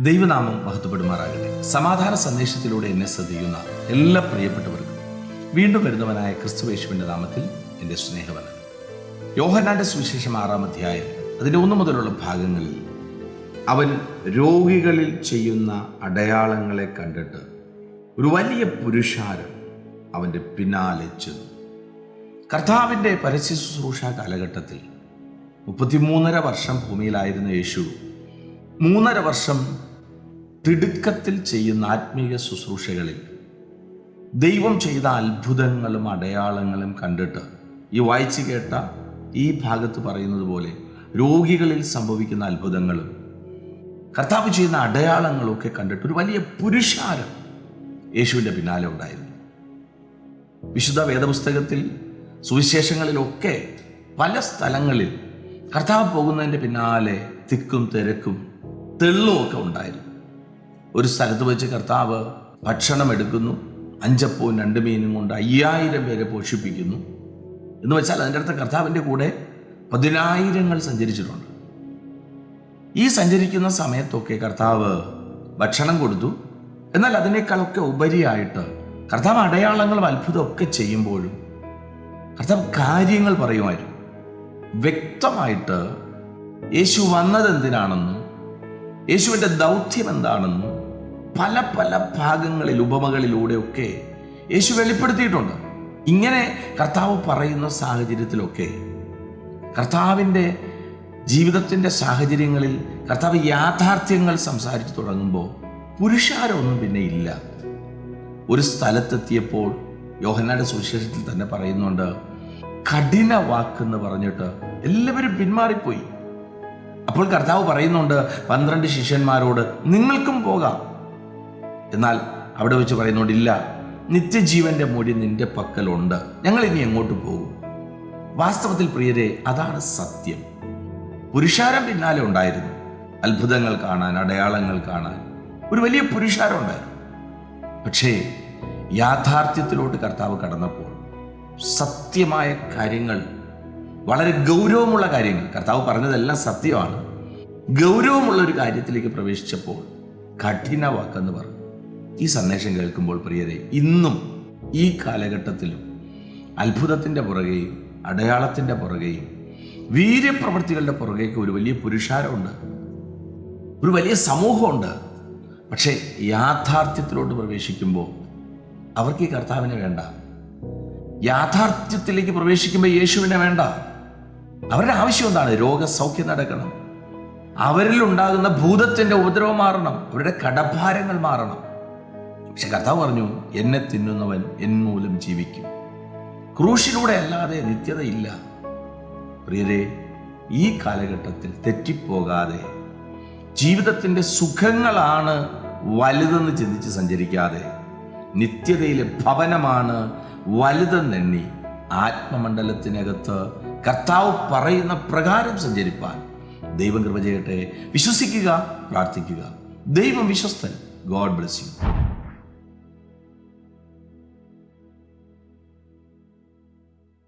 ദൈവനാമം മഹത്വപ്പെടുമാറാകട്ടെ. സമാധാന സന്ദേശത്തിലൂടെ എന്നെ ശ്രദ്ധിക്കുന്ന എല്ലാ പ്രിയപ്പെട്ടവർക്കും വീണ്ടും വരുന്നവനായ ക്രിസ്തുവേശുവിന്റെ നാമത്തിൽ എന്റെ സ്നേഹവനം യോഹനാന്റെ സുവിശേഷം ആറാം അധ്യായം അതിന്റെ ഒന്നു മുതലുള്ള ഭാഗങ്ങളിൽ അവൻ രോഗികളിൽ ചെയ്യുന്ന അടയാളങ്ങളെ കണ്ടിട്ട് ഒരു വലിയ പുരുഷാരം അവന്റെ പിന്നാലെ ചെന്നു. കർത്താവിന്റെ പരസ്യ ശുശ്രൂഷ കാലഘട്ടത്തിൽ മുപ്പത്തിമൂന്നര വർഷം ഭൂമിയിലായിരുന്ന യേശു മൂന്നര വർഷം തിടുക്കത്തിൽ ചെയ്യുന്ന ആത്മീയ ശുശ്രൂഷകളിൽ ദൈവം ചെയ്ത അത്ഭുതങ്ങളും അടയാളങ്ങളും കണ്ടിട്ട് ഈ വായിച്ചു കേട്ട ഈ ഭാഗത്ത് പറയുന്നത് പോലെ രോഗികളിൽ സംഭവിക്കുന്ന അത്ഭുതങ്ങളും കർത്താവ് ചെയ്യുന്ന അടയാളങ്ങളും ഒക്കെ കണ്ടിട്ട് ഒരു വലിയ പുരുഷാരം യേശുവിന്റെ പിന്നാലെ ഉണ്ടായിരുന്നു. വിശുദ്ധ വേദപുസ്തകത്തിൽ സുവിശേഷങ്ങളിലൊക്കെ പല സ്ഥലങ്ങളിൽ കർത്താവ് പോകുന്നതിന്റെ പിന്നാലെ തിക്കും തിരക്കും തെള്ളുമൊക്കെ ഉണ്ടായിരുന്നു. ഒരു സ്ഥലത്ത് വെച്ച് കർത്താവ് ഭക്ഷണം എടുക്കുന്നു അഞ്ചപ്പവും രണ്ട് മീനും കൊണ്ട് അയ്യായിരം പേരെ പോഷിപ്പിക്കുന്നു. എന്ന് വെച്ചാൽ അതിന്റെ അടുത്ത് കർത്താവിന്റെ കൂടെ പതിനായിരങ്ങൾ സഞ്ചരിച്ചിട്ടുണ്ട്. ഈ സഞ്ചരിക്കുന്ന സമയത്തൊക്കെ കർത്താവ് ഭക്ഷണം കൊടുത്തു. എന്നാൽ അതിനേക്കാളൊക്കെ ഉപരിയായിട്ട് കർത്താവ് അടയാളങ്ങളും അത്ഭുതമൊക്കെ ചെയ്യുമ്പോഴും കർത്താവ് കാര്യങ്ങൾ പറയുമായിരുന്നു. വ്യക്തമായിട്ട് യേശു വന്നത് എന്തിനാണെന്നും യേശുവിന്റെ ദൗത്യം എന്താണെന്നും പല പല ഭാഗങ്ങളിൽ ഉപമകളിലൂടെയൊക്കെ യേശു വെളിപ്പെടുത്തിയിട്ടുണ്ട്. ഇങ്ങനെ കർത്താവ് പറയുന്ന സാഹചര്യത്തിലൊക്കെ കർത്താവിന്റെ ജീവിതത്തിന്റെ സാഹചര്യങ്ങളിൽ കർത്താവ് യാഥാർത്ഥ്യങ്ങൾ സംസാരിച്ചു തുടങ്ങുമ്പോൾ പുരുഷാരമൊന്നും പിന്നെ ഇല്ല. ഒരു സ്ഥലത്തെത്തിയപ്പോൾ യോഹന്നാട് സുവിശേഷത്തിൽ തന്നെ പറയുന്നുണ്ട് കഠിന വാക്കെന്ന് പറഞ്ഞിട്ട് എല്ലാവരും പിന്മാറിപ്പോയി. അപ്പോൾ കർത്താവ് പറയുന്നുണ്ട് പന്ത്രണ്ട് ശിഷ്യന്മാരോട് നിങ്ങൾക്കും പോകാം. എന്നാൽ അവിടെ വെച്ച് പറയുന്നുണ്ട് ഇല്ല നിത്യജീവന്റെ മൊഴി നിന്റെ പക്കലുണ്ട്. ഞങ്ങൾ ഇനി എങ്ങോട്ട് പോകും? വാസ്തവത്തിൽ പ്രിയരെ അതാണ് സത്യം. പുരുഷാരം പിന്നാലെ ഉണ്ടായിരുന്നു. അത്ഭുതങ്ങൾ കാണാൻ അടയാളങ്ങൾ കാണാൻ ഒരു വലിയ പുരുഷാരം ഉണ്ടായിരുന്നു. പക്ഷേ യാഥാർത്ഥ്യത്തിലോട്ട് കർത്താവ് കടന്നപ്പോൾ സത്യമായ കാര്യങ്ങൾ വളരെ ഗൗരവമുള്ള കാര്യങ്ങൾ കർത്താവ് പറഞ്ഞതെല്ലാം സത്യമാണ്. ഗൗരവമുള്ള ഒരു കാര്യത്തിലേക്ക് പ്രവേശിച്ചപ്പോൾ കഠിന വാക്കെന്ന് പറഞ്ഞു. ഈ സന്ദേശം കേൾക്കുമ്പോൾ പ്രിയരെ ഇന്നും ഈ കാലഘട്ടത്തിലും അത്ഭുതത്തിന്റെ പുറകെയും അടയാളത്തിന്റെ പുറകെയും വീര്യപ്രവൃത്തികളുടെ പുറകേക്ക് ഒരു വലിയ പുരുഷാരമുണ്ട് ഒരു വലിയ സമൂഹമുണ്ട്. പക്ഷേ യാഥാർത്ഥ്യത്തിലോട്ട് പ്രവേശിക്കുമ്പോൾ അവർക്ക് ഈ കർത്താവിനെ വേണ്ട. യാഥാർത്ഥ്യത്തിലേക്ക് പ്രവേശിക്കുമ്പോൾ യേശുവിനെ വേണ്ട. അവരുടെ ആവശ്യം എന്താണ്? രോഗസൗഖ്യം നടക്കണം. അവരിൽ ഉണ്ടാകുന്ന ഭൂതത്തിന്റെ ഉപദ്രവം മാറണം. അവരുടെ കടഭാരങ്ങൾ മാറണം. പക്ഷെ കർത്താവ് പറഞ്ഞു എന്നെ തിന്നുന്നവൻ എൻ ജീവിക്കും. ക്രൂശിലൂടെ അല്ലാതെ നിത്യതയില്ല. പ്രിയരെ ഈ കാലഘട്ടത്തിൽ തെറ്റിപ്പോകാതെ ജീവിതത്തിന്റെ സുഖങ്ങളാണ് വലുതെന്ന് ചിന്തിച്ച് സഞ്ചരിക്കാതെ നിത്യതയിലെ ഭവനമാണ് വലുതെന്നെണ്ണി ആത്മമണ്ഡലത്തിനകത്ത് കർത്താവ് പറയുന്ന പ്രകാരം സഞ്ചരിപ്പാൻ ദൈവം കൃപ ചെയ്യട്ടെ. വിശ്വസിക്കുക പ്രാർത്ഥിക്കുക. ദൈവം വിശ്വസ്തൻ. God bless you.